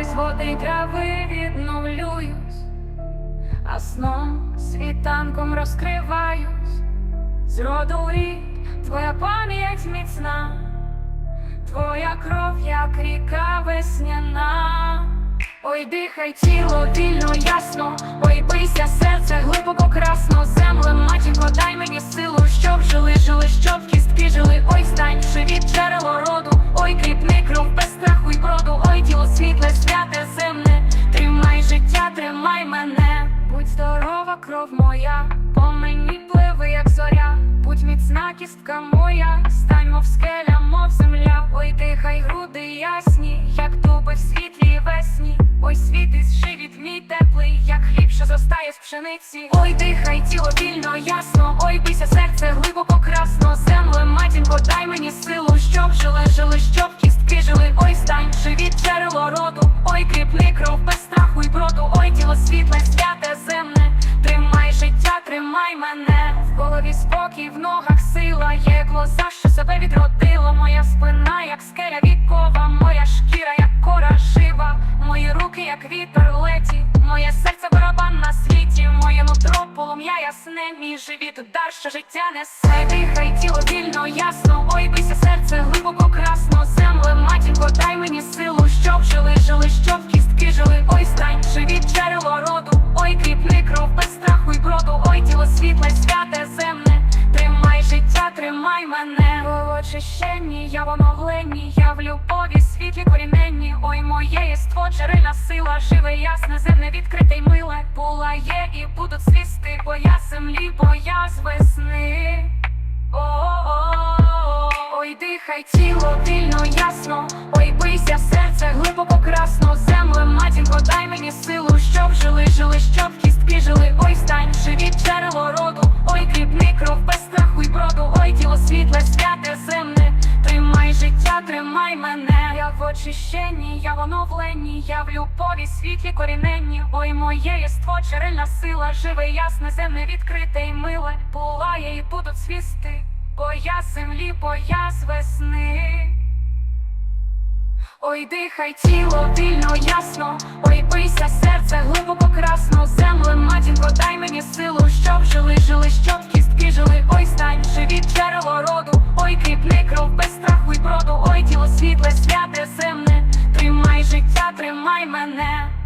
Ось води й трави відновлююсь, а сном світанком розкриваюсь. З роду рід твоя пам'ять міцна, твоя кров, як ріка весняна. Ой, дихай тіло вільно, ясно, ой, бийся серце глибоко красно, земле, матінко, дай мені силу, щоб жили, жили, щоб кістки жили, ой, стань живіт, тримай мене, будь здорова, кров моя, по мені пливи, як зоря, будь міцна кістка моя, стань, мов скеля, мов земля, ой, дихай груди ясні, як дуби в світлій весні, ой, світи живіт мій теплий, як хліб, що зростає з пшениці. Ой, дихай тіло вільно, ясно, ой, бійся серце глибоко красно, земле, матінко, дай мені силу, щоб жили, жили, святе, земне, тримай життя, тримай мене, в голові спокій, в ногах сила, є глаза, що себе відродила, моя спина, як скеля вікова, моя шкіра, як кора жива, мої руки, як вітер леті, моє серце барабан на світі, моє нутро полум'я ясне, мій живіт удар, що життя несе, дихай тіло вільно, ясно, ой, серце глибоко красно, земле, матінко, дай очищенні, я в оновленні, я в любові, світлі коріненні, ой, моє єство, джерельна сила, живе, ясне, земне, відкрите й миле, була є і будуть свісти, бо я землі, бо я з весни. О-о-о, Ой, дихай тіло вільно, ясно, ой, бийся серце глибоко красно, земле, матінко, дай мені силу, щоб жили, жили, щоб кістки жили, ой, стань, живіт, світле, святе, земне, тримай життя, тримай мене, я в очищенні, я в оновленні, я в любові, світлі коріненні, ой, моє єство, джерельна сила, живе, ясне, земне, відкрите й миле, пулає і будуть свісти, бо я землі, бо я з весни. Ой, дихай тіло вільно, ясно, тримай мене.